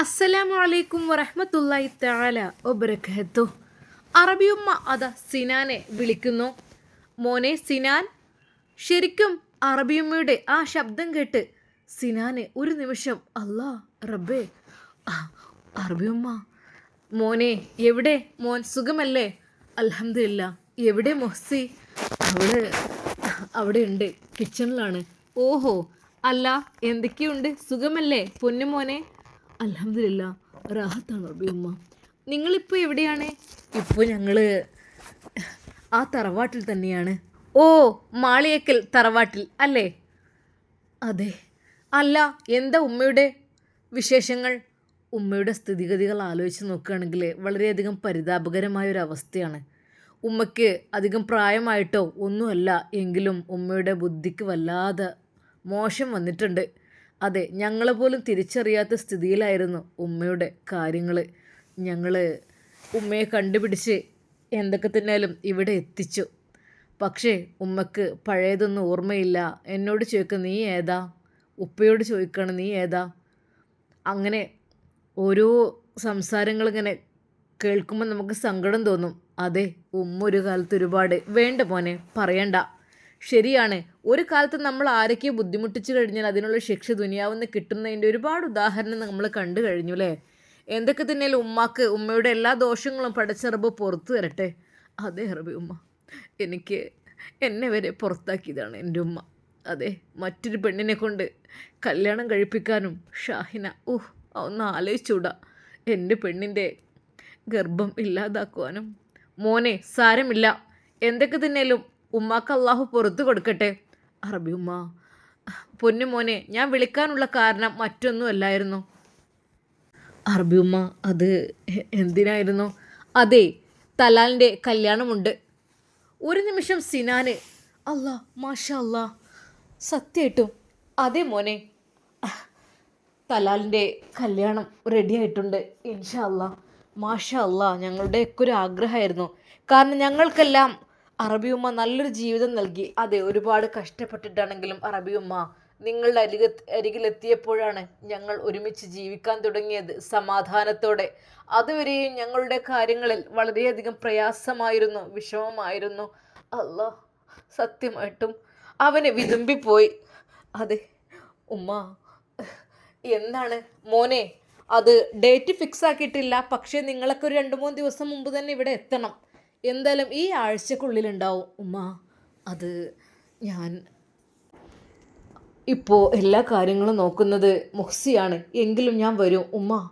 അസ്സലാമു അലൈക്കും വറഹ്മത്തുള്ളാഹി തആല ഒബ്രഖത്തു അറബിയുമ്മ അത സിനാനെ വിളിക്കുന്നു. മോനെ സിനാൻ ശരിക്കും അറബിയുമ്മയുടെ ആ ശബ്ദം കേട്ട് സിനാനെ ഒരു നിമിഷം അല്ലാ റബ്ബേ അറബിയുമ്മ മോനെ എവിടെ? മോൻ സുഖമല്ലേ? അൽഹംദുലില്ല എവിടെ മൊഹ്സി? അവിടെ ഉണ്ട് കിച്ചണിലാണ് ഓഹോ അല്ല എന്തൊക്കെയുണ്ട്? സുഖമല്ലേ? പൊന്നുമോനെ അൽഹംദുലില്ല റാഹത്താണ് റബിയമ്മ നിങ്ങളിപ്പോൾ എവിടെയാണ്? ഇപ്പോൾ ഞങ്ങൾ ആ തറവാട്ടിൽ തന്നെയാണ്. ഓ മാളിയക്കൽ തറവാട്ടിൽ അല്ലേ? അതെ. അല്ല എന്താ ഉമ്മയുടെ വിശേഷങ്ങൾ? ഉമ്മയുടെ സ്ഥിതിഗതികൾ ആലോചിച്ച് നോക്കുകയാണെങ്കിൽ വളരെയധികം പരിതാപകരമായ ഒരു അവസ്ഥയാണ്. ഉമ്മയ്ക്ക് അധികം പ്രായമായിട്ടോ ഒന്നുമല്ല എങ്കിലും ഉമ്മയുടെ ബുദ്ധിക്ക് വല്ലാതെ മോശം വന്നിട്ടുണ്ട്. അതെ ഞങ്ങളെ പോലും തിരിച്ചറിയാത്ത സ്ഥിതിയിലായിരുന്നു ഉമ്മയുടെ കാര്യങ്ങൾ ഞങ്ങൾ ഉമ്മയെ കണ്ടുപിടിച്ച് എന്തൊക്കെ തന്നെയാലും ഇവിടെ എത്തിച്ചു. പക്ഷേ ഉമ്മക്ക് പഴയതൊന്നും ഓർമ്മയില്ല. എന്നോട് ചോദിക്കുക നീ ഏതാ? ഉപ്പയോട് ചോദിക്കണം നീ ഏതാ? അങ്ങനെ ഓരോ സംസാരങ്ങളിങ്ങനെ കേൾക്കുമ്പോൾ നമുക്ക് സങ്കടം തോന്നും. അതെ ഉമ്മ ഒരു കാലത്ത് ഒരുപാട് വേണ്ട മോനെ പറയണ്ട. ശരിയാണ്. ഒരു കാലത്ത് നമ്മൾ ആരൊക്കെ ബുദ്ധിമുട്ടിച്ചു കഴിഞ്ഞാൽ അതിനുള്ള ശിക്ഷ ദുനിയാവുന്ന കിട്ടുന്നതിന്റെ ഒരുപാട് ഉദാഹരണം നമ്മൾ കണ്ടു കഴിഞ്ഞു അല്ലേ? എന്തൊക്കെ തന്നെയാലും ഉമ്മാക്ക്? ഉമ്മയുടെ എല്ലാ ദോഷങ്ങളും പടച്ചെറുപ്പ് പുറത്തു വരട്ടെ അതെ അറബി ഉമ്മ. എനിക്ക് എന്നെ വരെ പുറത്താക്കിയതാണ് എന്റെ ഉമ്മ. അതെ മറ്റൊരു പെണ്ണിനെ കൊണ്ട് കല്യാണം കഴിപ്പിക്കാനും ഷാഹിന ഓഹ് ഒന്ന് ആലോചിച്ചൂടാ എന്റെ പെണ്ണിന്റെ ഗർഭം ഇല്ലാതാക്കുവാനും മോനെ സാരമില്ല. എന്തൊക്കെ തന്നെയാലും ഉമ്മാക്ക് അള്ളാഹു പുറത്തു കൊടുക്കട്ടെ? അറബി ഉമ്മ പൊന്നു മോനെ ഞാൻ വിളിക്കാനുള്ള കാരണം മറ്റൊന്നുമല്ലായിരുന്നു. അറബി ഉമ്മ അത് എന്തിനായിരുന്നു? അതെ തലാലിന്റെ കല്യാണമുണ്ട്. ഒരു നിമിഷം സിനാന് അല്ലാ മാഷ അല്ലാ സത്യമായിട്ടും അതെ മോനെ തലാലിന്റെ കല്യാണം റെഡിയായിട്ടുണ്ട് ഇൻഷാ അല്ലാ മാഷ അല്ലാ ഞങ്ങളുടെയൊക്കെ ഒരു ആഗ്രഹമായിരുന്നു. കാരണം ഞങ്ങൾക്കെല്ലാം അറബിയുമ്മ നല്ലൊരു ജീവിതം നൽകി. അതെ ഒരുപാട് കഷ്ടപ്പെട്ടിട്ടാണെങ്കിലും അറബിയുമ്മ നിങ്ങളുടെ അരിക അരികിലെത്തിയപ്പോഴാണ് ഞങ്ങൾ ഒരുമിച്ച് ജീവിക്കാൻ തുടങ്ങിയത് സമാധാനത്തോടെ. അതുവരെയും ഞങ്ങളുടെ കാര്യങ്ങളിൽ വളരെയധികം പ്രയാസമായിരുന്നു വിഷമമായിരുന്നു. അല്ലോ സത്യമായിട്ടും അവന് വിതുമ്പിപ്പോയി. അതെ ഉമ്മ എന്താണ്? മോനെ അത് ഡേറ്റ് ഫിക്സ് ആക്കിയിട്ടില്ല പക്ഷേ നിങ്ങളൊക്കെ ഒരു രണ്ട് മൂന്ന് ദിവസം മുമ്പ് തന്നെ ഇവിടെ എത്തണം. എന്തായാലും ഈ ആഴ്ചക്കുള്ളിലുണ്ടാവും ഉമ്മ അത് ഞാൻ ഇപ്പോൾ എല്ലാ കാര്യങ്ങളും നോക്കുന്നത് മുഹ്സിയാണ്. എങ്കിലും ഞാൻ വരും. ഉമ്മ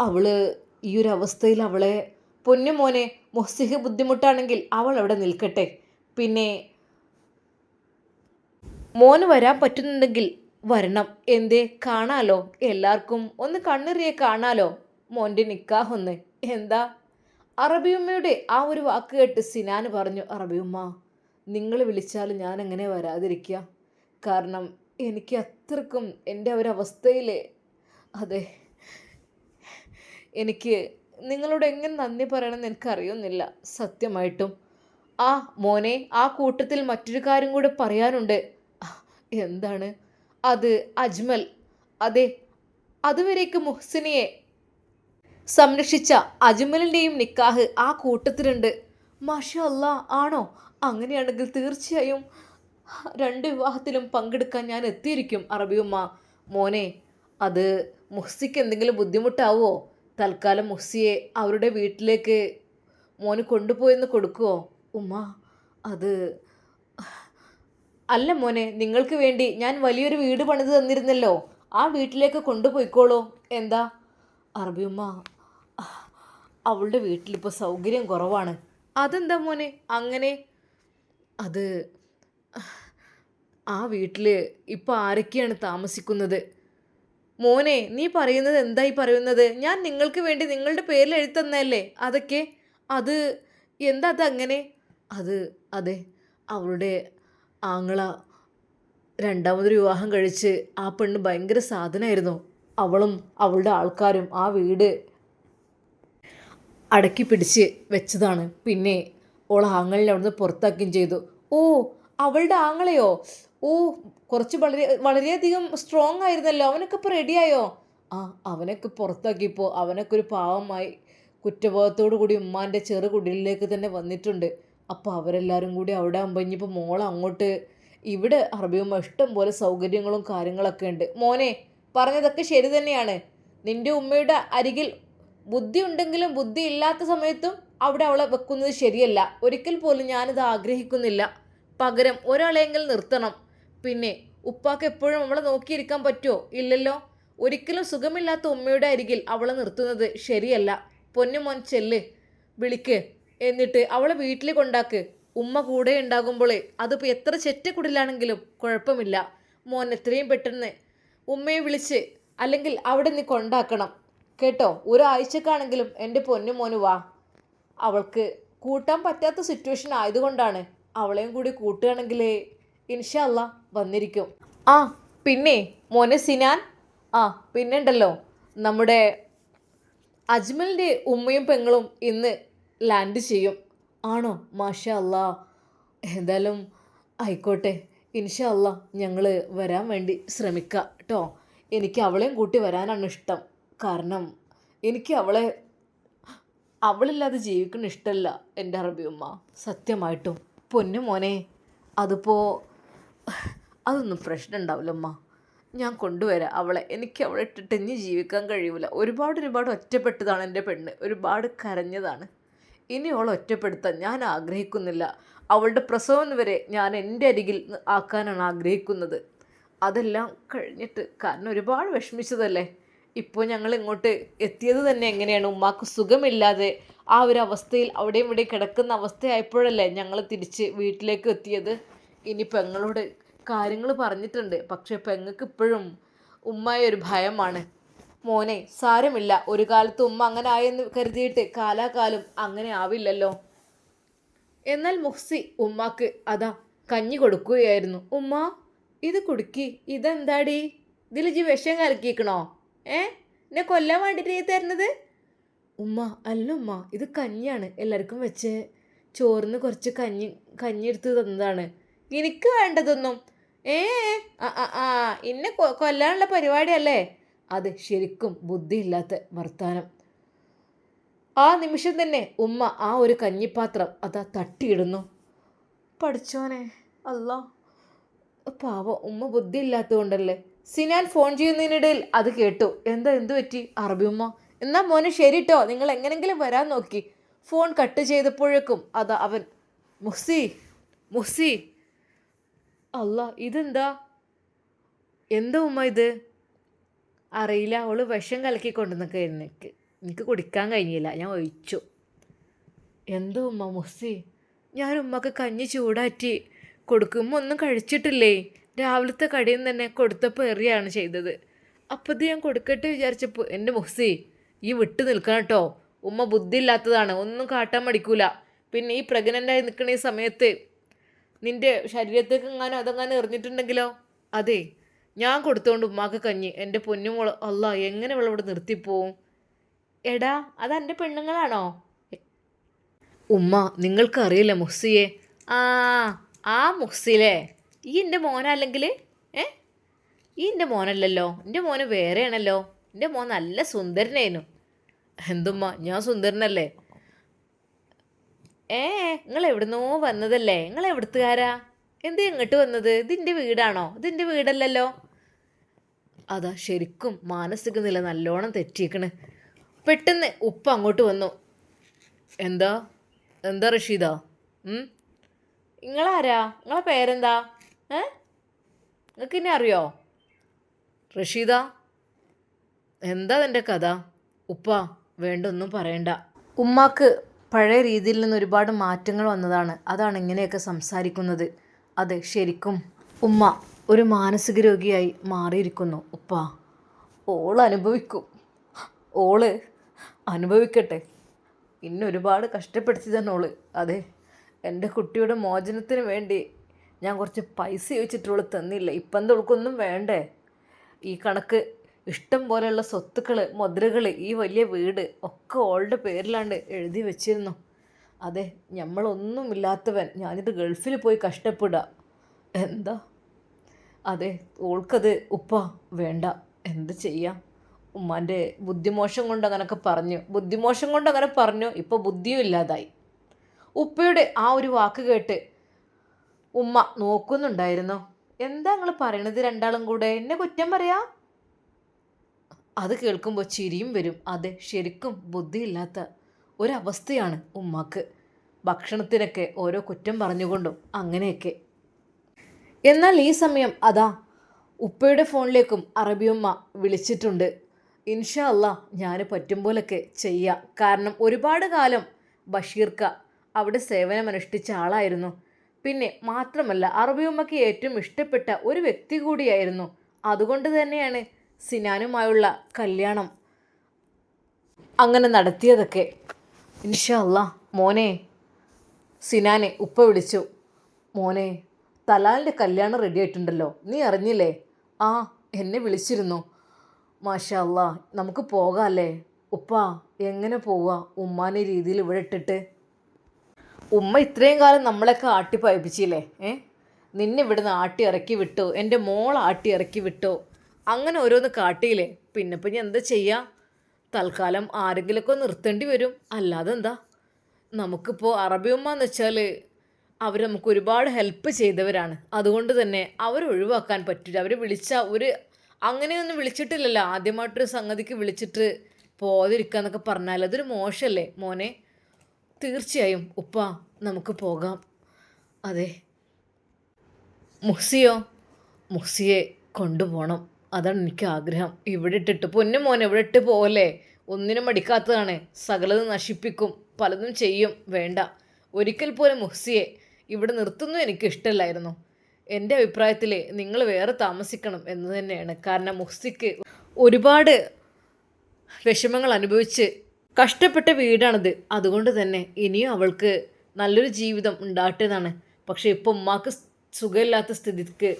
അവൾ ഈ ഒരു അവസ്ഥയിൽ അവളെ പൊന്നു മോനെ മുഹ്സിക്ക് ബുദ്ധിമുട്ടാണെങ്കിൽ അവൾ അവിടെ നിൽക്കട്ടെ. പിന്നെ മോന് വരാൻ പറ്റുന്നുണ്ടെങ്കിൽ വരണം. എന്തേ കാണാലോ? എല്ലാവർക്കും ഒന്ന് കണ്ണെറിയെ കാണാലോ? മോന്റെ നിക്കാഹൊന്ന്. എന്താ? അറബിയുമ്മയുടെ ആ ഒരു വാക്ക് കേട്ട് സിനാന് പറഞ്ഞു അറബിയുമ്മ നിങ്ങൾ വിളിച്ചാൽ ഞാൻ എങ്ങനെ വരാതിരിക്കുക കാരണം എനിക്ക് അത്രക്കും എന്റെ ഒരവസ്ഥയിൽ അതെ എനിക്ക് നിങ്ങളോട് എങ്ങനെ നന്ദി പറയണമെന്ന് എനിക്കറിയുന്നില്ല സത്യമായിട്ടും. ആ മോനെ ആ കൂട്ടത്തിൽ മറ്റൊരു കാര്യം കൂടെ പറയാനുണ്ട്. എന്താണ്? അത് അജ്മൽ. അതെ അതുവരേക്ക് മുഹ്സിനിയെ സംരക്ഷിച്ച അജ്മലിന്റെയും നിക്കാഹ് ആ കൂട്ടത്തിലുണ്ട്. മാഷാ അല്ല ആണോ? അങ്ങനെയാണെങ്കിൽ തീർച്ചയായും രണ്ട് വിവാഹത്തിലും പങ്കെടുക്കാൻ ഞാൻ എത്തിയിരിക്കും അറബിയുമ്മ. മോനെ അത് മുഹ്സിക്ക് എന്തെങ്കിലും ബുദ്ധിമുട്ടാവോ? തൽക്കാലം മുഹ്സിയെ അവരുടെ വീട്ടിലേക്ക് മോന് കൊണ്ടുപോയെന്ന് കൊടുക്കുമോ ഉമ്മ അത് അല്ല മോനെ നിങ്ങൾക്ക് വേണ്ടി ഞാൻ വലിയൊരു വീട് പണിത് തന്നിരുന്നല്ലോ. ആ വീട്ടിലേക്ക് കൊണ്ടുപോയിക്കോളൂ. എന്താ? അറബിയമ്മ അവളുടെ വീട്ടിലിപ്പോൾ സൗകര്യം കുറവാണ്. അതെന്താ മോനെ? അങ്ങനെ? അത് ആ വീട്ടിൽ ഇപ്പോൾ ആരൊക്കെയാണ് താമസിക്കുന്നത്? മോനെ നീ പറയുന്നത് എന്തായി പറയുന്നത്? ഞാൻ നിങ്ങൾക്ക് വേണ്ടി നിങ്ങളുടെ പേരിൽ എഴുത്തന്നല്ലേ അതൊക്കെ? അത് എന്താ അത് അങ്ങനെ അത് അതെ അവളുടെ ആങ്ങള രണ്ടാമതൊരു വിവാഹം കഴിച്ച് ആ പെണ്ണ് ഭയങ്കര സാധനമായിരുന്നു അവളും അവളുടെ ആൾക്കാരും ആ വീട് അടക്കി പിടിച്ച് വെച്ചതാണ്. പിന്നെ ഓൾ ആങ്ങളിനെ അവിടുന്ന് പുറത്താക്കുകയും ചെയ്തു. ഓ അവളുടെ ആങ്ങളെയോ? ഓ കുറച്ച് വളരെ വളരെയധികം സ്ട്രോങ് ആയിരുന്നല്ലോ. അവനൊക്കെ ഇപ്പോൾ റെഡിയായോ ആ അവനൊക്കെ പുറത്താക്കിയപ്പോൾ അവനൊക്കെ ഒരു പാവമായി കുറ്റബോധത്തോടു കൂടി ഉമ്മാന്റെ ചെറു കുടിലേക്ക് തന്നെ വന്നിട്ടുണ്ട്. അപ്പോൾ അവരെല്ലാവരും കൂടി അവിടെ ആകുമ്പോൾ ഇനിയിപ്പോൾ മോൾ അങ്ങോട്ട് ഇവിടെ അറബിയുമ്മ ഇഷ്ടം പോലെ സൗകര്യങ്ങളും കാര്യങ്ങളൊക്കെ ഉണ്ട്. മോനെ പറഞ്ഞതൊക്കെ ശരി തന്നെയാണ്. നിന്റെ ഉമ്മയുടെ അരികിൽ ബുദ്ധി ഉണ്ടെങ്കിലും ബുദ്ധി ഇല്ലാത്ത സമയത്തും അവിടെ അവളെ വെക്കുന്നത് ശരിയല്ല. ഒരിക്കൽ പോലും ഞാനിത് ആഗ്രഹിക്കുന്നില്ല. പകരം ഒരാളെങ്കിൽ നിർത്തണം. പിന്നെ ഉപ്പാക്ക് എപ്പോഴും അവളെ നോക്കിയിരിക്കാൻ പറ്റുമോ ഇല്ലല്ലോ. ഒരിക്കലും സുഖമില്ലാത്ത ഉമ്മയുടെ അരികിൽ അവളെ നിർത്തുന്നത് ശരിയല്ല. പൊന്നു മോൻ ചെല്ല്. വിളിക്ക്. എന്നിട്ട് അവളെ വീട്ടിൽ കൊണ്ടാക്ക്. ഉമ്മ കൂടെ ഉണ്ടാകുമ്പോൾ അതിപ്പോൾ എത്ര ചെറ്റക്കുടിലാണെങ്കിലും കുഴപ്പമില്ല. മോൻ എത്രയും പെട്ടെന്ന് ഉമ്മയെ വിളിച്ച് അല്ലെങ്കിൽ അവിടെ നീ കൊണ്ടാക്കണം. കേട്ടോ ഒരാഴ്ചക്കാണെങ്കിലും എന്റെ പൊന്നു മോന് വാ. അവൾക്ക് കൂട്ടാൻ പറ്റാത്ത സിറ്റുവേഷൻ ആയതുകൊണ്ടാണ് അവളെയും കൂടി കൂട്ടുകയാണെങ്കിൽ ഇൻഷല്ല വന്നിരിക്കും. ആ പിന്നെ മോനെ സിനാൻ. ആ പിന്നെ ഉണ്ടല്ലോ നമ്മുടെ അജ്മലിന്റെ ഉമ്മയും പെങ്ങളും ഇന്ന് ലാൻഡ് ചെയ്യും. ആണോ? മാഷാ അല്ല. എന്തായാലും ആയിക്കോട്ടെ ഇൻഷ അല്ല ഞങ്ങൾ വരാൻ വേണ്ടി ശ്രമിക്കാം കേട്ടോ. എനിക്ക് അവളെയും കൂട്ടി വരാനാണ് ഇഷ്ടം. കാരണം എനിക്ക് അവളെ അവളില്ലാതെ ജീവിക്കണ ഇഷ്ടമല്ല എന്റെ അറബി ഉമ്മ. സത്യമായിട്ടും. പൊന്നു മോനെ അതിപ്പോൾ അതൊന്നും പ്രശ്നം ഉണ്ടാവില്ല ഉമ്മ. ഞാൻ കൊണ്ടുവരാം അവളെ. എനിക്ക് അവളെ ഇട്ടിട്ട് ഇനി ജീവിക്കാൻ കഴിയൂല. ഒരുപാട് ഒരുപാട് ഒറ്റപ്പെട്ടതാണ് എന്റെ പെണ്ണ്. ഒരുപാട് കരഞ്ഞതാണ്. ഇനി അവളെ ഒറ്റപ്പെടുത്താൻ ഞാൻ ആഗ്രഹിക്കുന്നില്ല. അവളുടെ പ്രസവം വരെ ഞാൻ എന്റെ അരികിൽ ആക്കാനാണ് ആഗ്രഹിക്കുന്നത്. അതെല്ലാം കഴിഞ്ഞിട്ട് കാരണം ഒരുപാട് വിഷമിച്ചതല്ലേ? ഇപ്പോൾ ഞങ്ങൾ ഇങ്ങോട്ട് എത്തിയത് തന്നെ എങ്ങനെയാണ്? ഉമ്മാക്ക് സുഖമില്ലാതെ ആ ഒരു അവസ്ഥയിൽ അവിടെയും ഇവിടെ കിടക്കുന്ന അവസ്ഥയായപ്പോഴല്ലേ ഞങ്ങൾ തിരിച്ച് വീട്ടിലേക്ക് എത്തിയത്? ഇനി പെങ്ങളോട് കാര്യങ്ങൾ പറഞ്ഞിട്ടുണ്ട്. പക്ഷേ പെങ്ങൾക്ക് ഇപ്പോഴും ഉമ്മായ ഒരു ഭയമാണ്. മോനെ സാരമില്ല. ഒരു കാലത്ത് ഉമ്മ അങ്ങനെ ആയെന്ന് കരുതിയിട്ട് കാലാകാലം അങ്ങനെ ആവില്ലല്ലോ. എന്നാൽ മുഹ്സി ഉമ്മാക്ക് അതാ കഞ്ഞി കൊടുക്കുകയായിരുന്നു. ഉമ്മ ഇത് കുടുക്കി. ഇതെന്താടി? ഇതിൽ ജി വിഷം കലക്കിക്കണോ ഏ? എന്നെ കൊല്ലാൻ വേണ്ടിയിട്ട് നീ തരുന്നത്? ഉമ്മ അല്ല ഉമ്മ ഇത് കഞ്ഞിയാണ് എല്ലാവർക്കും വെച്ച്. ചോറിന് കുറച്ച് കഞ്ഞി കഞ്ഞി എടുത്ത് തന്നതാണ്. എനിക്ക് വേണ്ടതൊന്നും. ഏ ആ ആ എന്നെ കൊല്ലാനുള്ള പരിപാടിയല്ലേ? അത് ശരിക്കും ബുദ്ധിയില്ലാത്ത വർത്താനം. ആ നിമിഷം തന്നെ ഉമ്മ ആ ഒരു കഞ്ഞിപ്പാത്രം അതാ തട്ടിയിടുന്നു. പഠിച്ചോനെ അല്ല പാവം ഉമ്മ ബുദ്ധിയില്ലാത്തതുകൊണ്ടല്ലേ? സിനാൻ ഫോൺ ചെയ്യുന്നതിനിടയിൽ അത് കേട്ടു. എന്താ എന്തു പറ്റി? അറബിയുമ്മ എന്നാ മോനെ ശരിട്ടോ? നിങ്ങൾ എങ്ങനെങ്കിലും വരാൻ നോക്കി. ഫോൺ കട്ട് ചെയ്തപ്പോഴേക്കും അത് അവൻ മുസി മുസി അല്ല ഇതെന്താ? എന്താ ഉമ്മ ഇത്? അറിയില്ല അവൾ വിഷം കലക്കി കൊണ്ടുവന്നൊക്കെ എനിക്ക് എനിക്ക് കുടിക്കാൻ കഴിഞ്ഞില്ല ഞാൻ ഒഴിച്ചു. എന്തോ ഉമ്മ മുസി ഞാൻ ഉമ്മക്ക് കഞ്ഞി ചൂടാറ്റി കൊടുക്കുമ്പോൾ ഒന്നും കഴിച്ചിട്ടില്ലേ? രാവിലത്തെ കടിയും തന്നെ കൊടുത്തപ്പോൾ എറിയാണ് ചെയ്തത്. അപ്പോൾ ഇത് ഞാൻ കൊടുക്കട്ടെ വിചാരിച്ചപ്പോൾ എന്റെ മുസ്സി ഈ വിട്ട് നിൽക്കണം കേട്ടോ ഉമ്മ ബുദ്ധിയില്ലാത്തതാണ്. ഒന്നും കാട്ടാൻ മടിക്കൂല. പിന്നെ ഈ പ്രഗ്നന്റായി നിൽക്കുന്ന ഈ സമയത്ത് നിന്റെ ശരീരത്തേക്ക് എങ്ങാനും അതെങ്ങാനും എറിഞ്ഞിട്ടുണ്ടെങ്കിലോ? അതെ. ഞാൻ കൊടുത്തോണ്ട് ഉമ്മാക്ക് കഞ്ഞി. എന്റെ പൊന്നുമോൾ അല്ല എങ്ങനെ ഇവളെ ഇവിടെ നിർത്തിപ്പോവും? എടാ അത് എന്റെ പെണ്ണുങ്ങളാണോ? ഉമ്മ നിങ്ങൾക്കറിയില്ല മുഹ്സിയെ? ആ ആ മുഹ്സിലേ. ഈ എന്റെ മോനല്ലെങ്കിൽ ഏ? ഈ എന്റെ മോനല്ലല്ലോ. എന്റെ മോന് വേറെയാണല്ലോ. എന്റെ മോൻ നല്ല സുന്ദരനായിരുന്നു. എന്തുമ്മ ഞാൻ സുന്ദരനല്ലേ? ഏ നിങ്ങൾ എവിടുന്നോ വന്നതല്ലേ? നിങ്ങൾ എവിടുത്തുകാരാ? എന്ത് ഇങ്ങോട്ട് വന്നത്? ഇതിന്റെ വീടാണോ? ഇതിന്റെ വീടല്ലല്ലോ. അതാ ശരിക്കും മാനസിക നില നല്ലോണം തെറ്റിയേക്കണ്. പെട്ടെന്ന് ഉപ്പ അങ്ങോട്ട് വന്നു. എന്താ? എന്താ റഷീദ? നിങ്ങളാരാ? നിങ്ങളെ പേരെന്താ? ഏ? നിങ്ങൾക്ക് ഇനി അറിയോ? റഷീദ എന്താ നിന്റെ കഥ? ഉപ്പ വേണ്ടൊന്നും പറയണ്ട. ഉമ്മാക്ക് പഴയ രീതിയിൽ നിന്ന് ഒരുപാട് മാറ്റങ്ങൾ വന്നതാണ്. അതാണ് ഇങ്ങനെയൊക്കെ സംസാരിക്കുന്നത്. അതെ ശരിക്കും. ഉമ്മ ഒരു മാനസിക രോഗിയായി മാറിയിരിക്കുന്നു ഉപ്പ. ഓൾ അനുഭവിക്കും. ഓൾ അനുഭവിക്കട്ടെ. പിന്നെ ഒരുപാട് കഷ്ടപ്പെടുത്തി തന്നെ ഓൾ. അതെ എന്റെ കുട്ടിയുടെ മോചനത്തിന് വേണ്ടി ഞാൻ കുറച്ച് പൈസ ചോദിച്ചിട്ടുള്ള തന്നില്ല. ഇപ്പം എന്താ വേണ്ടേ? ഈ കണക്ക് ഇഷ്ടം പോലെയുള്ള സ്വത്തുക്കൾ മുദ്രകൾ ഈ വലിയ വീട് ഒക്കെ ഓളുടെ പേരിലാണ്ട് എഴുതി വെച്ചിരുന്നു. അതെ നമ്മളൊന്നുമില്ലാത്തവൻ ഞാനിത് ഗൾഫിൽ പോയി കഷ്ടപ്പെടുക. എന്താ? അതെ ഓൾക്കത് ഉപ്പ വേണ്ട. എന്ത് ചെയ്യാം? ഉമ്മാന്റെ ബുദ്ധിമോശം കൊണ്ട് അങ്ങനൊക്കെ പറഞ്ഞു. ബുദ്ധിമോശം കൊണ്ട് അങ്ങനെ പറഞ്ഞു ഇപ്പോൾ ബുദ്ധിയും ഇല്ലാതായി. ഉപ്പയുടെ ആ ഒരു വാക്ക് കേട്ട് ഉമ്മ നോക്കുന്നുണ്ടായിരുന്നു. എന്താ നിങ്ങൾ പറയണത് രണ്ടാളും കൂടെ? എന്നെ കുറ്റം പറയാ? അത് കേൾക്കുമ്പോൾ ചിരിയും വരും. അതെ ശരിക്കും ബുദ്ധിയില്ലാത്ത ഒരവസ്ഥയാണ് ഉമ്മാക്ക്. ഭക്ഷണത്തിനൊക്കെ ഓരോ കുറ്റം പറഞ്ഞുകൊണ്ടും അങ്ങനെയൊക്കെ. എന്നാൽ ഈ സമയം അതാ ഉപ്പയുടെ ഫോണിലേക്കും അറബിയമ്മ വിളിച്ചിട്ടുണ്ട്. ഇൻഷാ അല്ല ഞാൻ പറ്റും പോലൊക്കെ ചെയ്യാം. കാരണം ഒരുപാട് കാലം ബഷീർക്ക അവിടെ സേവനമനുഷ്ഠിച്ച ആളായിരുന്നു. പിന്നെ മാത്രമല്ല അറബിയുമ്മയ്ക്ക് ഏറ്റവും ഇഷ്ടപ്പെട്ട ഒരു വ്യക്തി കൂടിയായിരുന്നു. അതുകൊണ്ട് തന്നെയാണ് സിനാനുമായുള്ള കല്യാണം അങ്ങനെ നടത്തിയതൊക്കെ. ഇൻഷല്ല മോനെ സിനാനെ ഉപ്പ വിളിച്ചു. മോനെ തലാലിന്റെ കല്യാണം റെഡി ആയിട്ടുണ്ടല്ലോ. നീ അറിഞ്ഞില്ലേ? ആ എന്നെ വിളിച്ചിരുന്നു. മാഷാ അല്ലാ നമുക്ക് പോകാമല്ലേ ഉപ്പ എങ്ങനെ പോവുക ഉമ്മാനെ രീതിയിൽ ഇവിടെ ഇട്ടിട്ട്. ഉമ്മ ഇത്രയും കാലം നമ്മളൊക്കെ ആട്ടി പയപ്പിച്ചില്ലേ ഏ? നിന്നെ ഇവിടുന്ന് ആട്ടി ഇറക്കി വിട്ടോ. എന്റെ മോൾ ആട്ടി ഇറക്കി വിട്ടോ. അങ്ങനെ ഓരോന്ന് കാട്ടിയില്ലേ? പിന്നെ ഇപ്പം ഞാൻ എന്താ ചെയ്യുക തൽക്കാലം ആരെങ്കിലുമൊക്കെ നിർത്തേണ്ടി വരും. അല്ലാതെ എന്താ? നമുക്കിപ്പോൾ അറബി ഉമ്മ എന്ന് വെച്ചാൽ അവർ നമുക്ക് ഒരുപാട് ഹെൽപ്പ് ചെയ്തവരാണ്. അതുകൊണ്ട് തന്നെ അവർ ഒഴിവാക്കാൻ പറ്റില്ല. അവർ വിളിച്ച ഒരു അങ്ങനെയൊന്നും വിളിച്ചിട്ടില്ലല്ലോ. ആദ്യമായിട്ടൊരു സംഗതിക്ക് വിളിച്ചിട്ട് പോകാതിരിക്കുക എന്നൊക്കെ പറഞ്ഞാൽ അതൊരു മോശമല്ലേ? മോനെ തീർച്ചയായും ഉപ്പ നമുക്ക് പോകാം. അതെ. മുഹ്സിയോ മുഹ്സിയെ കൊണ്ടുപോകണം അതാണ് എനിക്ക് ആഗ്രഹം. ഇവിടെ ഇട്ടിട്ട് പൊന്നു മോനെ ഇവിടെ ഇട്ട് പോകല്ലേ ഒന്നിനും മടിക്കാത്തതാണ്. സകലതും നശിപ്പിക്കും. പലതും ചെയ്യും. വേണ്ട. ഒരിക്കൽ പോലും മുഹ്സിയെ ഇവിടെ നിർത്തുന്നു എനിക്ക് ഇഷ്ടമല്ലായിരുന്നു. എന്റെ അഭിപ്രായത്തിൽ നിങ്ങൾ വേറെ താമസിക്കണം എന്ന് തന്നെയാണ്. കാരണം മുഹ്സിക്ക് ഒരുപാട് വിഷമങ്ങൾ അനുഭവിച്ച് കഷ്ടപ്പെട്ട വീടാണിത്. അതുകൊണ്ട് തന്നെ ഇനിയും അവൾക്ക് നല്ലൊരു ജീവിതം ഉണ്ടാകട്ടേതാണ് പക്ഷേ ഇപ്പോൾ ഉമ്മാക്ക് സുഖമില്ലാത്ത സ്ഥിതിക്ക്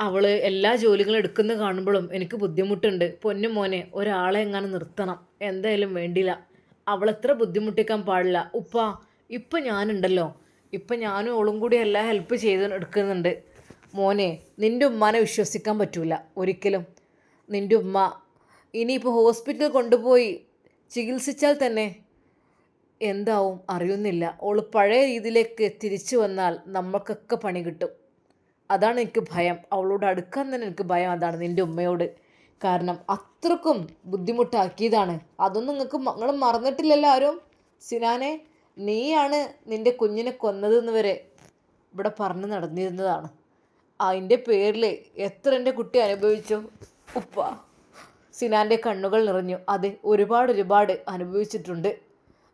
അവൾ എല്ലാ ജോലികളും എടുക്കുന്ന കാണുമ്പോഴും എനിക്ക് ബുദ്ധിമുട്ടുണ്ട്. പൊന്നു മോനെ ഒരാളെ എങ്ങാനും നിർത്തണം. എന്തായാലും വേണ്ടില്ല. അവളെത്ര ബുദ്ധിമുട്ടിക്കാൻ പാടില്ല. ഉപ്പ ഇപ്പം ഞാനുണ്ടല്ലോ. ഇപ്പം ഞാനും ഓളും കൂടി എല്ലാ ഹെൽപ്പ് ചെയ്ത് എടുക്കുന്നുണ്ട്. മോനെ നിന്റെ ഉമ്മാനെ വിശ്വസിക്കാൻ പറ്റൂല. ഒരിക്കലും. നിന്റെ ഉമ്മ ഇനിയിപ്പോൾ ഹോസ്പിറ്റലിൽ കൊണ്ടുപോയി ചികിത്സിച്ചാൽ തന്നെ എന്താവും അറിയുന്നില്ല. ഓൾ പഴയ രീതിയിലേക്ക് തിരിച്ചു വന്നാൽ നമ്മൾക്കൊക്കെ പണി കിട്ടും. അതാണ് എനിക്ക് ഭയം. അവളോട് അടുക്കാൻ തന്നെ എനിക്ക് ഭയം അതാണ് നിന്റെ ഉമ്മയോട്. കാരണം അത്രക്കും ബുദ്ധിമുട്ടാക്കിയതാണ്. അതൊന്നും നിങ്ങൾക്ക് നിങ്ങൾ മറന്നിട്ടില്ലല്ലോ ആരും? സിനാനെ നീയാണ് നിന്റെ കുഞ്ഞിനെ കൊന്നതെന്ന് വരെ ഇവിടെ പറഞ്ഞ് നടന്നിരുന്നതാണ്. അതിന്റെ പേരിൽ എത്ര എന്റെ കുട്ടി അനുഭവിച്ചു? ഉപ്പ. സിനാന്റെ കണ്ണുകൾ നിറഞ്ഞു. അതെ ഒരുപാട് ഒരുപാട് അനുഭവിച്ചിട്ടുണ്ട്.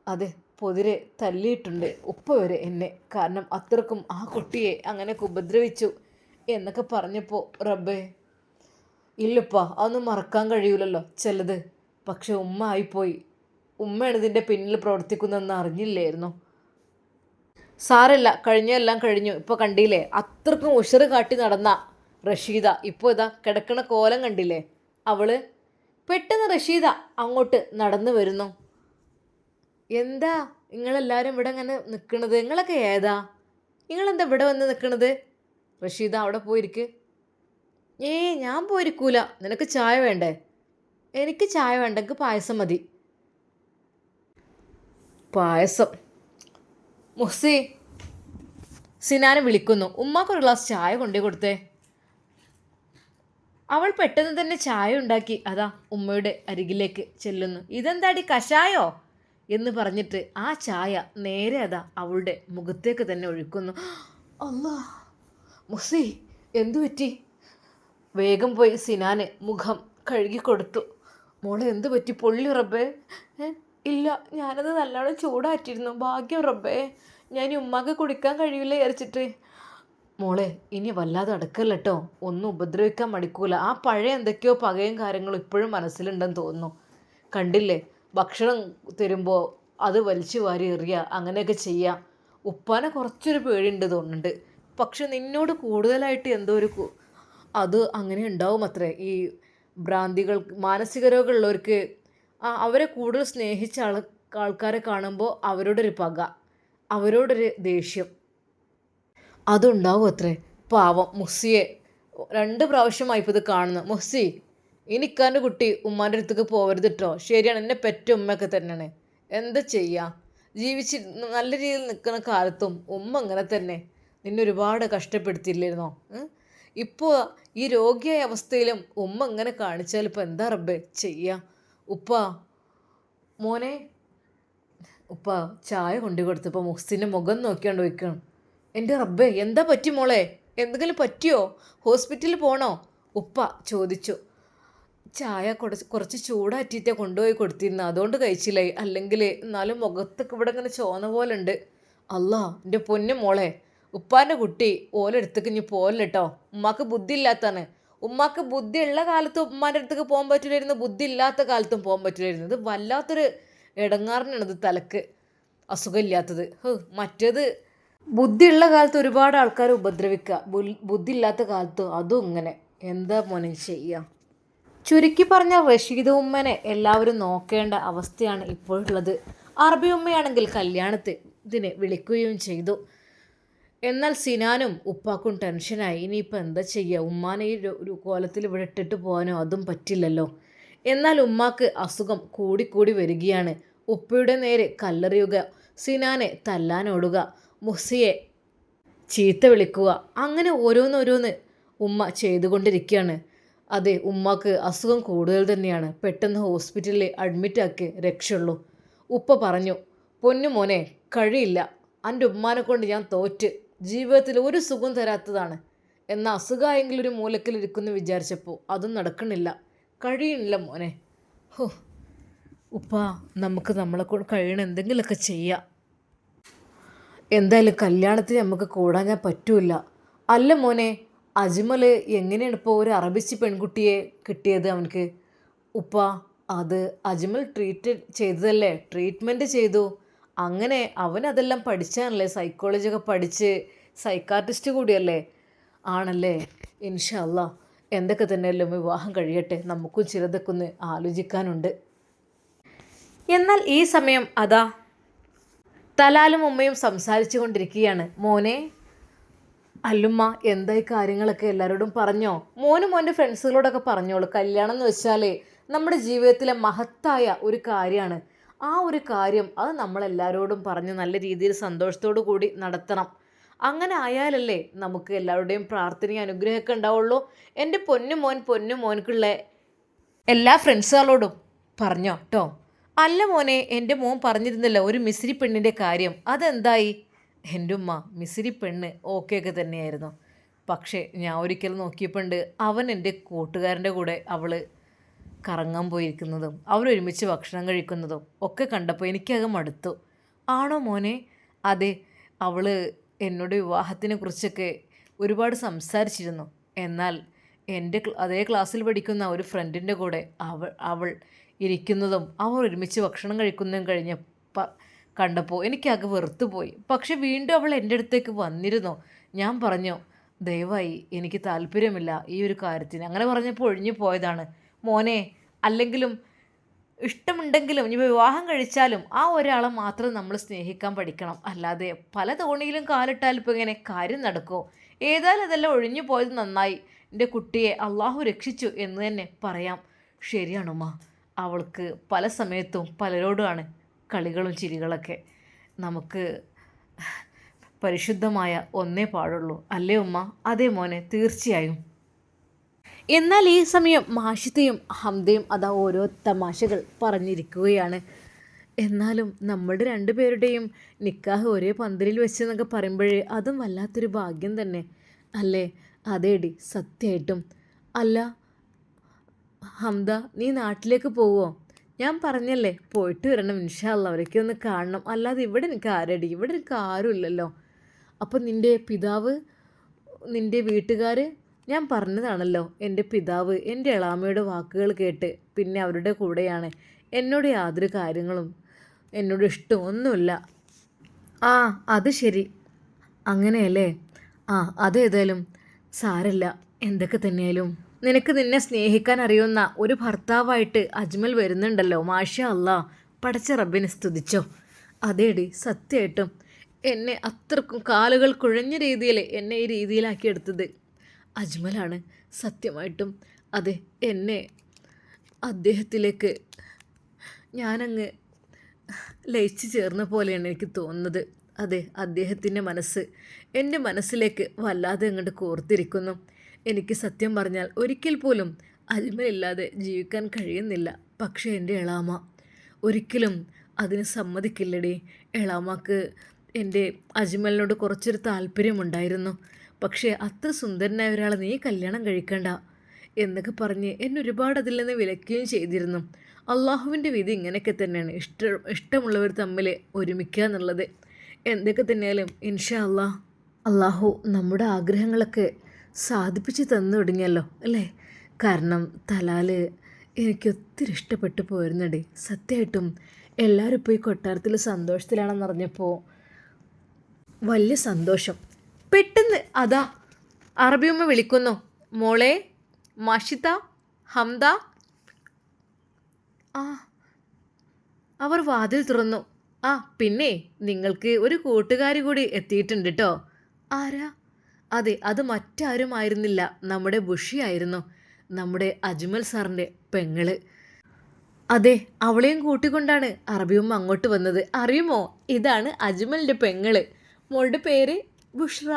അതെ പൊതിരെ തല്ലിയിട്ടുണ്ട് ഉപ്പ വരെ എന്നെ. കാരണം അത്രക്കും ആ കുട്ടിയെ അങ്ങനെ ഉപദ്രവിച്ചു എന്നൊക്കെ പറഞ്ഞപ്പോൾ റബ്ബേ ഇല്ലപ്പാ അതൊന്നും മറക്കാൻ കഴിയൂലല്ലോ ചിലത് പക്ഷെ ഉമ്മ ആയിപ്പോയി. ഉമ്മയാണ് ഇതിന്റെ പിന്നിൽ പ്രവർത്തിക്കുന്നതെന്ന് അറിഞ്ഞില്ലായിരുന്നു? സാരല്ല കഴിഞ്ഞെല്ലാം കഴിഞ്ഞു. ഇപ്പോൾ കണ്ടില്ലേ അത്രക്കും ഉഷറ് കാട്ടി നടന്ന റഷീദ. ഇപ്പോൾ ഇതാ കിടക്കണ കോലം കണ്ടില്ലേ? അവൾ പെട്ടെന്ന് റഷീദ അങ്ങോട്ട് നടന്നു വരുന്നു. എന്താ? നിങ്ങളെല്ലാവരും ഇവിടെ അങ്ങനെ നിൽക്കണത് നിങ്ങളൊക്കെ ഏതാ? നിങ്ങളെന്താ ഇവിടെ വന്ന് നിൽക്കണത് റഷീദ അവിടെ പോയിരിക്ക്. ഏ ഞാൻ പോയിരിക്കൂല. നിനക്ക് ചായ വേണ്ടേ? എനിക്ക് ചായ വേണ്ട. എനിക്ക് പായസം മതി. പായസം. മുഹ്സി സിനാനെ വിളിക്കുന്നു. ഉമ്മാക്കൊരു ഗ്ലാസ് ചായ കൊണ്ടേ കൊടുത്തേ. അവൾ പെട്ടെന്ന് തന്നെ ചായ ഉണ്ടാക്കി. അതാ ഉമ്മയുടെ അരികിലേക്ക് ചെല്ലുന്നു. ഇതെന്താടി കഷായോ? എന്ന് പറഞ്ഞിട്ട് ആ ചായ നേരെ അതാ അവളുടെ മുഖത്തേക്ക് തന്നെ ഒഴുക്കുന്നു. അല്ലാ മുസി എന്തു പറ്റി? വേഗം പോയി സിനാന് മുഖം കഴുകിക്കൊടുത്തു മോളെ എന്തു പറ്റി? പൊള്ളി റബ്ബേ? ഇല്ല ഞാനത് നല്ലോണം ചൂടാറ്റിയിരുന്നു. ഭാഗ്യം റബ്ബേ ഞാൻ ഉമ്മാക്ക് കുടിക്കാൻ കഴിയില്ല വിചാരിച്ചിട്ട്. മോളെ ഇനി വല്ലാതെ അടക്കല്ല കേട്ടോ ഒന്നും ഉപദ്രവിക്കാൻ മടിക്കൂല. ആ പഴയ എന്തൊക്കെയോ പകയും കാര്യങ്ങളും ഇപ്പോഴും മനസ്സിലുണ്ടെന്ന് തോന്നുന്നു. കണ്ടില്ലേ? ഭക്ഷണം തരുമ്പോൾ അത് വലിച്ചു വാരി എറിയുക അങ്ങനെയൊക്കെ ചെയ്യാം. ഉപ്പാനെ കുറച്ചൊരു പേടിയുണ്ട് തോന്നുന്നുണ്ട്. പക്ഷെ നിന്നോട് കൂടുതലായിട്ട് എന്തോ ഒരു അത് അങ്ങനെ ഉണ്ടാവും അത്രേ. ഈ ഭ്രാന്തികൾ മാനസിക രോഗമുള്ളവർക്ക് അവരെ കൂടുതൽ സ്നേഹിച്ച ആൾ ആൾക്കാരെ കാണുമ്പോൾ അവരോടൊരു പക അവരോടൊരു ദേഷ്യം. അതുണ്ടാവും അത്രേ. പാവം മുസ്സിയെ. രണ്ട് പ്രാവശ്യമായി ഇപ്പോൾ ഇത് കാണുന്നു. മുസ്സി എനിക്കാന്റെ കുട്ടി ഉമ്മാന്റെ അടുത്തേക്ക് പോകരുത് കേട്ടോ ശരിയാണ് എന്നെ പെറ്റ ഉമ്മയൊക്കെ തന്നെയാണ്. എന്താ ചെയ്യുക ജീവിച്ച് നല്ല രീതിയിൽ നിൽക്കുന്ന കാലത്തും ഉമ്മ അങ്ങനെ തന്നെ. നിന്നെ ഒരുപാട് കഷ്ടപ്പെടുത്തിയില്ലായിരുന്നോ ഇപ്പോൾ ഈ രോഗിയായ അവസ്ഥയിലും ഉമ്മ ഇങ്ങനെ കാണിച്ചാൽ ഇപ്പോൾ എന്താ റബ്ബേ? ചെയ്യുക ഉപ്പ മോനെ ഉപ്പ ചായ കൊണ്ടു കൊടുത്തപ്പോൾ മുഹ്സിന്റെ മുഖം നോക്കിയാണ്ട് വയ്ക്കണം. എന്റെ റബ്ബേ എന്താ പറ്റി മോളെ? എന്തെങ്കിലും പറ്റിയോ? ഹോസ്പിറ്റലിൽ പോണോ? ഉപ്പ ചോദിച്ചു. ചായ കുറച്ച് കുറച്ച് ചൂടാറ്റിയിട്ടേ കൊണ്ടുപോയി കൊടുത്തിരുന്നു. അതുകൊണ്ട് കഴിച്ചില്ലേ? അല്ലെങ്കിൽ എന്നാലും മുഖത്തൊക്കെ ഇവിടെ ഇങ്ങനെ ചോന്ന പോലെ ഉണ്ട് അല്ലാ എന്റെ പൊന്നു മോളെ. ഉപ്പാന്റെ കുട്ടി ഓലെടുത്തേക്ക് ഇനി പോരല്ല കേട്ടോ ഉമ്മാക്ക് ബുദ്ധി ഇല്ലാത്താണ് ഉമ്മാക്ക് ബുദ്ധി ഉള്ള കാലത്ത് ഉമ്മാന്റെ അടുത്തേക്ക് പോകാൻ പറ്റില്ലായിരുന്നു. ബുദ്ധി ഇല്ലാത്ത കാലത്തും പോകാൻ പറ്റില്ലായിരുന്നു. ഇത് വല്ലാത്തൊരു ഇടങ്ങാറിനാണ് ഇത് തലക്ക്. അസുഖമില്ലാത്തത്. മറ്റേത് ബുദ്ധിയുള്ള കാലത്ത് ഒരുപാട് ആൾക്കാർ ഉപദ്രവിക്കുക. ബുദ്ധി ഇല്ലാത്ത കാലത്ത് അതും ഇങ്ങനെ. എന്താ മോനെ ചെയ്യുക ചുരുക്കി പറഞ്ഞ റഷീദ് ഉമ്മനെ എല്ലാവരും നോക്കേണ്ട അവസ്ഥയാണ് ഇപ്പോഴുള്ളത്. അറബി ഉമ്മയാണെങ്കിൽ കല്യാണത്തെ ഇതിനെ വിളിക്കുകയും ചെയ്തു. എന്നാൽ സിനാനും ഉപ്പാക്കും ടെൻഷനായി. ഇനിയിപ്പോൾ എന്താ ചെയ്യുക ഉമ്മാനെ ഈ ഒരു കോലത്തിൽ ഇവിടെ ഇട്ടിട്ട് പോകാനോ അതും പറ്റില്ലല്ലോ. എന്നാൽ ഉമ്മാക്ക് അസുഖം കൂടിക്കൂടി വരികയാണ്. ഉപ്പയുടെ നേരെ കല്ലെറിയുക സിനാനെ തല്ലാനോടുക. മുസിയെ ചീത്ത വിളിക്കുക. അങ്ങനെ ഓരോന്നോരോന്ന് ഉമ്മ ചെയ്തുകൊണ്ടിരിക്കുകയാണ്. അതെ ഉമ്മക്ക് അസുഖം കൂടുതൽ തന്നെയാണ്. പെട്ടെന്ന് ഹോസ്പിറ്റലിൽ അഡ്മിറ്റാക്കി രക്ഷയുള്ളൂ. ഉപ്പ പറഞ്ഞു പൊന്നു മോനെ കഴിയില്ല. എന്റെ ഉമ്മാനെ കൊണ്ട് ഞാൻ തോറ്റ്. ജീവിതത്തിൽ ഒരു സുഖം തരാത്തതാണ്. എന്ന അസുഖമായെങ്കിലും ഒരു മൂലക്കിലിരിക്കുന്നു വിചാരിച്ചപ്പോൾ അതും നടക്കണില്ല കഴിയണില്ല മോനെ. ഹോ ഉപ്പ നമുക്ക് നമ്മളെ കൊണ്ട് കഴിയണ എന്തെങ്കിലുമൊക്കെ ചെയ്യാം. എന്തായാലും കല്യാണത്തിന് നമുക്ക് കൂടാൻ പറ്റൂല അല്ല മോനെ അജ്മൽ എങ്ങനെയാണ് ഇപ്പോൾ ഒരു അറബിച്ച് പെൺകുട്ടിയെ കിട്ടിയത് അവനക്ക് ഉപ്പ അത് അജ്മൽ ട്രീറ്റ് ചെയ്തതല്ലേ? ട്രീറ്റ്മെന്റ് ചെയ്തു. അങ്ങനെ അവൻ അതെല്ലാം പഠിച്ചാണല്ലേ? സൈക്കോളജി ഒക്കെ പഠിച്ച് സൈക്കാർട്ടിസ്റ്റ് കൂടിയല്ലേ? ആണല്ലേ? ഇൻഷല്ല എന്തൊക്കെ തന്നെയല്ലോ വിവാഹം കഴിയട്ടെ? നമുക്കും ചിലതൊക്കെ ഒന്ന് ആലോചിക്കാനുണ്ട്. എന്നാൽ ഈ സമയം അതാ. തലാലും ഉമ്മയും സംസാരിച്ചു കൊണ്ടിരിക്കുകയാണ്. മോനെ അല്ലുമ്മ എന്തായി കാര്യങ്ങളൊക്കെ എല്ലാവരോടും പറഞ്ഞോ? മോനും മോന്റെ ഫ്രണ്ട്സുകളോടൊക്കെ പറഞ്ഞോളൂ. കല്യാണം എന്ന് വെച്ചാലേ നമ്മുടെ ജീവിതത്തിലെ മഹത്തായ ഒരു കാര്യമാണ്. ആ ഒരു കാര്യം അത് നമ്മളെല്ലാവരോടും പറഞ്ഞ് നല്ല രീതിയിൽ സന്തോഷത്തോടു കൂടി നടത്തണം. അങ്ങനെ ആയാലല്ലേ നമുക്ക് എല്ലാവരുടെയും പ്രാർത്ഥനയും അനുഗ്രഹമൊക്കെ ഉണ്ടാവുള്ളൂ. എന്റെ പൊന്നു മോൻ പൊന്നു മോനക്കുള്ള എല്ലാ ഫ്രണ്ട്സുകളോടും പറഞ്ഞോ കേട്ടോ അല്ല മോനെ എന്റെ മോൻ പറഞ്ഞിരുന്നല്ലോ ഒരു മിസിരി പെണ്ണിന്റെ കാര്യം. അതെന്തായി? എന്റെ ഉമ്മ മിസിരി പെണ്ണ് ഓക്കെ ഒക്കെ തന്നെയായിരുന്നു. പക്ഷേ ഞാൻ ഒരിക്കൽ നോക്കിയപ്പോണ്ട് അവൻ എന്റെ കൂട്ടുകാരന്റെ കൂടെ അവൾ കറങ്ങാൻ പോയിരിക്കുന്നതും അവരൊരുമിച്ച് ഭക്ഷണം കഴിക്കുന്നതും ഒക്കെ കണ്ടപ്പോൾ എനിക്കകം മടുത്തു. ആണോ മോനെ? അതെ അവൾ എന്നോട് വിവാഹത്തിനെ കുറിച്ചൊക്കെ ഒരുപാട് സംസാരിച്ചിരുന്നു. എന്നാൽ എന്റെ അതേ ക്ലാസ്സിൽ പഠിക്കുന്ന ഒരു ഫ്രണ്ടിന്റെ കൂടെ അവൾ അവൾ ഇരിക്കുന്നതും അവർ ഒരുമിച്ച് ഭക്ഷണം കഴിക്കുന്നതും കഴിഞ്ഞ കണ്ടപ്പോൾ എനിക്കത് വെറുത്തുപോയി. പക്ഷെ വീണ്ടും അവൾ എന്റെ അടുത്തേക്ക് വന്നിരുന്നു. ഞാൻ പറഞ്ഞു ദയവായി എനിക്ക് താല്പര്യമില്ല ഈ ഒരു കാര്യത്തിന്. അങ്ങനെ പറഞ്ഞപ്പോൾ ഒഴിഞ്ഞു പോയതാണ്. മോനെ അല്ലെങ്കിലും ഇഷ്ടമുണ്ടെങ്കിലും ഇനി വിവാഹം കഴിച്ചാലും ആ ഒരാളെ മാത്രം നമ്മൾ സ്നേഹിക്കാൻ പഠിക്കണം. അല്ലാതെ പല തോണിയിലും കാലിട്ടാൽ ഇപ്പോൾ ഇങ്ങനെ കാര്യം നടക്കുമോ ഏതായാലും അതെല്ലാം ഒഴിഞ്ഞു പോയത് നന്നായി. എന്റെ കുട്ടിയെ അള്ളാഹു രക്ഷിച്ചു എന്ന് തന്നെ പറയാം. ശരിയാണുമ്മ അവൾക്ക് പല സമയത്തും പലരോടുമാണ് കളികളും ചിരികളൊക്കെ. നമുക്ക് പരിശുദ്ധമായ ഒന്നേ പാടുള്ളൂ. അല്ലേ ഉമ്മ? അതേ മോനെ തീർച്ചയായും. എന്നാൽ ഈ സമയം മാഷിതയും ഹംദയും അതാ ഓരോ തമാശകൾ പറഞ്ഞിരിക്കുകയാണ്. എന്നാലും നമ്മുടെ രണ്ടുപേരുടെയും നിക്കാഹ് ഒരേ പന്തലിൽ വെച്ച് എന്നൊക്കെ പറയുമ്പോഴേ അതും വല്ലാത്തൊരു ഭാഗ്യം തന്നെ. അല്ലേ? അതേടി സത്യമായിട്ടും. അല്ല ഹംദ നീ നാട്ടിലേക്ക് പോവോ? ഞാൻ പറഞ്ഞല്ലേ പോയിട്ട് വരണം ഇൻഷാല്ല അവരൊക്കെ ഒന്ന് കാണണം. അല്ലാതെ ഇവിടെ എനിക്ക് ആരടി? ഇവിടെ എനിക്ക് ആരുമില്ലല്ലോ. അപ്പം നിന്റെ പിതാവ് നിന്റെ വീട്ടുകാർ ഞാൻ പറഞ്ഞതാണല്ലോ എന്റെ പിതാവ് എന്റെ ഇളാമയുടെ വാക്കുകൾ കേട്ട് പിന്നെ അവരുടെ കൂടെയാണ്. എന്നോട് യാതൊരു കാര്യങ്ങളും എന്നോട് ഇഷ്ടമൊന്നുമില്ല. ആ അത് ശരി. അങ്ങനെയല്ലേ? ആ അതേതായാലും സാരല്ല. എന്തൊക്കെ തന്നെയാലും. നിനക്ക് നിന്നെ സ്നേഹിക്കാൻ അറിയുന്ന ഒരു ഭർത്താവായിട്ട് അജ്മൽ വരുന്നുണ്ടല്ലോ മാഷ അല്ല പടച്ച റബ്ബിനെ സ്തുതിച്ചോ. അതേടി സത്യമായിട്ടും എന്നെ അത്രക്കും കാലുകൾ കുഴഞ്ഞ രീതിയിൽ എന്നെ ഈ രീതിയിലാക്കി എടുത്തത്. അജ്മലാണ് സത്യമായിട്ടും. അതെ എന്നെ അദ്ദേഹത്തിലേക്ക് ഞാനങ്ങ് ലയിച്ചു ചേർന്ന പോലെയാണ് എനിക്ക് തോന്നുന്നത്. അതെ അദ്ദേഹത്തിന്റെ മനസ്സ് എന്റെ മനസ്സിലേക്ക് വല്ലാതെ അങ്ങോട്ട് കോർത്തിരിക്കുന്നു. എനിക്ക് സത്യം പറഞ്ഞാൽ ഒരിക്കൽ പോലും അജ്മലില്ലാതെ ജീവിക്കാൻ കഴിയുന്നില്ല. പക്ഷേ എന്റെ എളാമ ഒരിക്കലും അതിന് സമ്മതിക്കില്ലടി. എളാമക്ക് എന്റെ അജ്മലിനോട് കുറച്ചൊരു താല്പര്യമുണ്ടായിരുന്നു. പക്ഷേ അത്ര സുന്ദരനായ ഒരാളെ നീ കല്യാണം കഴിക്കണ്ട എന്നൊക്കെ പറഞ്ഞ് എന്നെ ഒരുപാട് അതിൽ നിന്ന് വിലക്കുകയും ചെയ്തിരുന്നു. അള്ളാഹുവിന്റെ വിധി ഇങ്ങനെയൊക്കെ തന്നെയാണ്. ഇഷ്ട ഇഷ്ടമുള്ളവർ തമ്മിൽ ഒരുമിക്കുക എന്നുള്ളത്. എന്തൊക്കെ തന്നെയാലും ഇൻഷാ അള്ളാഹ് അള്ളാഹു നമ്മുടെ ആഗ്രഹങ്ങളൊക്കെ സാധിപ്പിച്ച് തന്നു തുടങ്ങിയല്ലോ അല്ലേ? കാരണം തലാൽ എനിക്ക് ഒത്തിരി ഇഷ്ടപ്പെട്ടു പോയിരുന്നടി. സത്യമായിട്ടും എല്ലാവരും ഇപ്പോൾ ഈ കൊട്ടാരത്തിൽ സന്തോഷത്തിലാണെന്ന് അറിഞ്ഞപ്പോൾ വലിയ സന്തോഷം. പെട്ടെന്ന് അതാ അറബിയമ്മ വിളിക്കുന്നു. മോളെ മഷിത ഹംദ. ആ അവർ വാതിൽ തുറന്നു. ആ പിന്നെ നിങ്ങൾക്ക് ഒരു കൂട്ടുകാരി കൂടി എത്തിയിട്ടുണ്ട് കേട്ടോ ആരാ? അതെ അത് മറ്റാരുമായിരുന്നില്ല. നമ്മുടെ ബുഷിയായിരുന്നു നമ്മുടെ അജ്മൽ സാറിന്റെ പെങ്ങൾ. അതെ അവളെയും കൂട്ടിക്കൊണ്ടാണ് അറബിയമ്മ അങ്ങോട്ട് വന്നത്. അറിയുമോ? ഇതാണ് അജ്മലിന്റെ പെങ്ങൾ. മോളുടെ പേര് ബുഷ്ര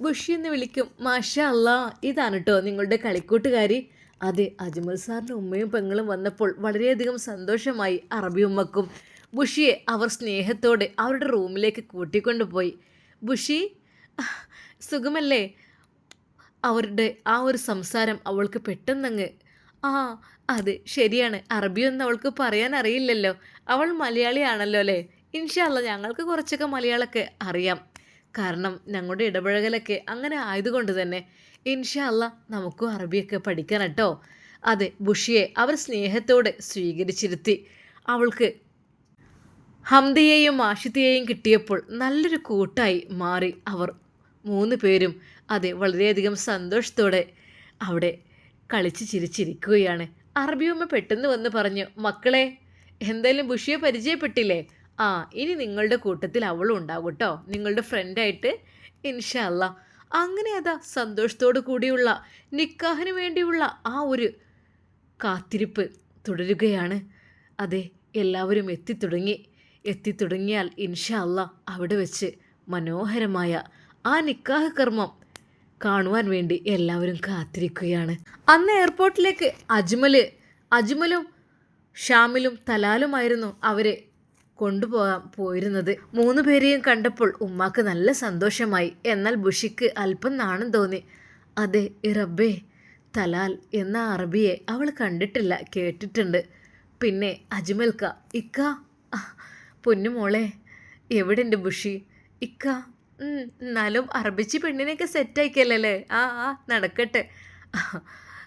ബുഷി എന്ന് വിളിക്കും. മാഷ അല്ലാ ഇതാണ് കേട്ടോ നിങ്ങളുടെ കളിക്കൂട്ടുകാരി. അതെ അജ്മൽ സാറിന്റെ ഉമ്മയും പെങ്ങളും വന്നപ്പോൾ വളരെയധികം സന്തോഷമായി അറബി ഉമ്മക്കും. ബുഷിയെ അവർ സ്നേഹത്തോടെ അവരുടെ റൂമിലേക്ക് കൂട്ടിക്കൊണ്ടുപോയി. ബുഷി സുഖമല്ലേ? അവരുടെ ആ ഒരു സംസാരം അവൾക്ക് പെട്ടെന്നങ്ങ് ആ അത് ശരിയാണ്. അറബിയൊന്നും അവൾക്ക് പറയാൻ അറിയില്ലല്ലോ. അവൾ മലയാളിയാണല്ലോ അല്ലേ? ഇൻഷാല്ല ഞങ്ങൾക്ക് കുറച്ചൊക്കെ മലയാളമൊക്കെ അറിയാം. കാരണം ഞങ്ങളുടെ ഇടപഴകലൊക്കെ അങ്ങനെ ആയതുകൊണ്ട് തന്നെ. ഇൻഷാല്ല നമുക്കും അറബിയൊക്കെ പഠിക്കണം കേട്ടോ. അതെ ബുഷിയെ അവർ സ്നേഹത്തോടെ സ്വീകരിച്ചിരുത്തി. അവൾക്ക് ഹംദിയെയും ആഷിതയെയും കിട്ടിയപ്പോൾ നല്ലൊരു കൂട്ടായി മാറി. അവർ മൂന്ന് പേരും അതെ വളരെയധികം സന്തോഷത്തോടെ അവിടെ കളിച്ച് ചിരിച്ചിരിക്കുകയാണ്. അറബിയമ്മ പെട്ടെന്ന് വന്ന് പറഞ്ഞു മക്കളെ എന്തായാലും ബുഷിയെ പരിചയപ്പെട്ടില്ലേ? ആ ഇനി നിങ്ങളുടെ കൂട്ടത്തിൽ അവളും ഉണ്ടാകും കേട്ടോ നിങ്ങളുടെ ഫ്രണ്ടായിട്ട് ഇൻഷല്ല അങ്ങനെ അതാ സന്തോഷത്തോടു കൂടിയുള്ള നിക്കാഹിന് വേണ്ടിയുള്ള ആ ഒരു കാത്തിരിപ്പ് തുടരുകയാണ്. അതെ എല്ലാവരും എത്തിത്തുടങ്ങി. എത്തിത്തുടങ്ങിയാൽ ഇൻഷല്ല അവിടെ വെച്ച് മനോഹരമായ ആ നിക്കാഹ് കർമ്മം കാണുവാൻ വേണ്ടി എല്ലാവരും കാത്തിരിക്കുകയാണ്. അന്ന് എയർപോർട്ടിലേക്ക് അജ്മൽ അജ്മലും ഷാമിലും തലാലുമായിരുന്നു അവരെ കൊണ്ടുപോകാൻ പോയിരുന്നത്. മൂന്ന് പേരെയും കണ്ടപ്പോൾ ഉമ്മാക്ക് നല്ല സന്തോഷമായി. എന്നാൽ ബുഷിക്ക് അല്പം നാണം തോന്നി. അതെ ഇറബേ തലാൽ എന്ന അറബിയെ അവൾ കണ്ടിട്ടില്ല കേട്ടിട്ടുണ്ട്. പിന്നെ അജ്മൽക്ക ഇക്ക പൊന്നുമോളെ എവിടെ ഉണ്ട് ബുഷി? ഇക്ക എന്നാലും അറബിച്ച് പെണ്ണിനെയൊക്കെ സെറ്റാക്കിയല്ലേ ആ ആ നടക്കട്ടെ.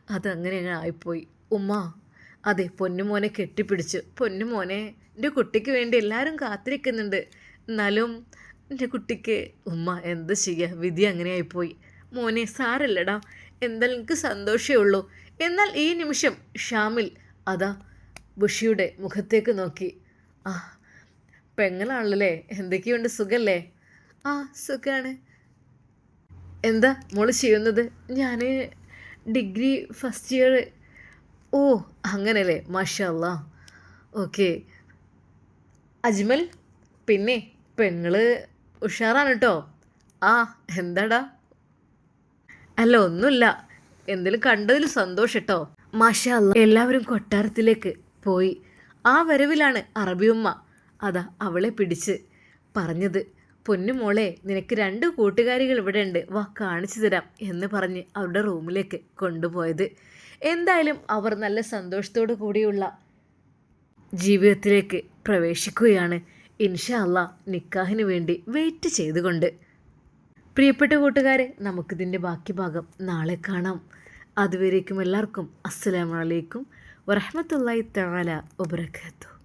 അതങ്ങനെ ആയിപ്പോയി. ഉമ്മ അതെ പൊന്നുമോനെ കെട്ടിപ്പിടിച്ചു. പൊന്നുമോനെ എന്റെ കുട്ടിക്ക് വേണ്ടി എല്ലാവരും കാത്തിരിക്കുന്നുണ്ട്. എന്നാലും എന്റെ കുട്ടിക്ക് ഉമ്മ എന്ത് ചെയ്യുക വിധി അങ്ങനെ ആയിപ്പോയി. മോനെ സാരല്ലടാ. എന്തായാലും എനിക്ക് സന്തോഷമേ ഉള്ളൂ. എന്നാൽ ഈ നിമിഷം ഷാമിൽ അതാ ബുഷിയുടെ മുഖത്തേക്ക് നോക്കി. ആ പെങ്ങളാണല്ലേ എന്തൊക്കെയുണ്ട്? സുഖല്ലേ? ആ സുഖമാണ് എന്താ മോൾ ചെയ്യുന്നത്? ഞാൻ ഡിഗ്രി ഫസ്റ്റ് ഇയർ. ഓ അങ്ങനെയല്ലേ? മാഷല്ല ഓക്കെ. അജ്മൽ പിന്നെ പെങ്ങൾ ഉഷാറാണ് കേട്ടോ ആ എന്താടാ? അല്ല ഒന്നുമില്ല. എന്തെങ്കിലും കണ്ടതിൽ സന്തോഷം കേട്ടോ മാഷാ എല്ലാവരും കൊട്ടാരത്തിലേക്ക് പോയി. ആ വരവിലാണ് അറബിയമ്മ. അതാ അവളെ പിടിച്ച് പറഞ്ഞത്. പൊന്നുമോളെ നിനക്ക് രണ്ട് കൂട്ടുകാരികൾ ഇവിടെ ഉണ്ട് വാ കാണിച്ചു തരാം എന്ന് പറഞ്ഞ് അവരുടെ റൂമിലേക്ക് കൊണ്ടുപോയത്. എന്തായാലും അവർ നല്ല സന്തോഷത്തോടു കൂടിയുള്ള ജീവിതത്തിലേക്ക് പ്രവേശിക്കുകയാണ്. ഇൻഷാ നിക്കാഹിന് വേണ്ടി വെയിറ്റ് ചെയ്തുകൊണ്ട്. പ്രിയപ്പെട്ട കൂട്ടുകാരെ നമുക്കിതിന്റെ ബാക്കി ഭാഗം നാളെ കാണാം. അതുവരേക്കും എല്ലാവർക്കും അസ്സലാമലൈക്കും വറഹമത്തല്ലായി തആല വബറകാതുഹു.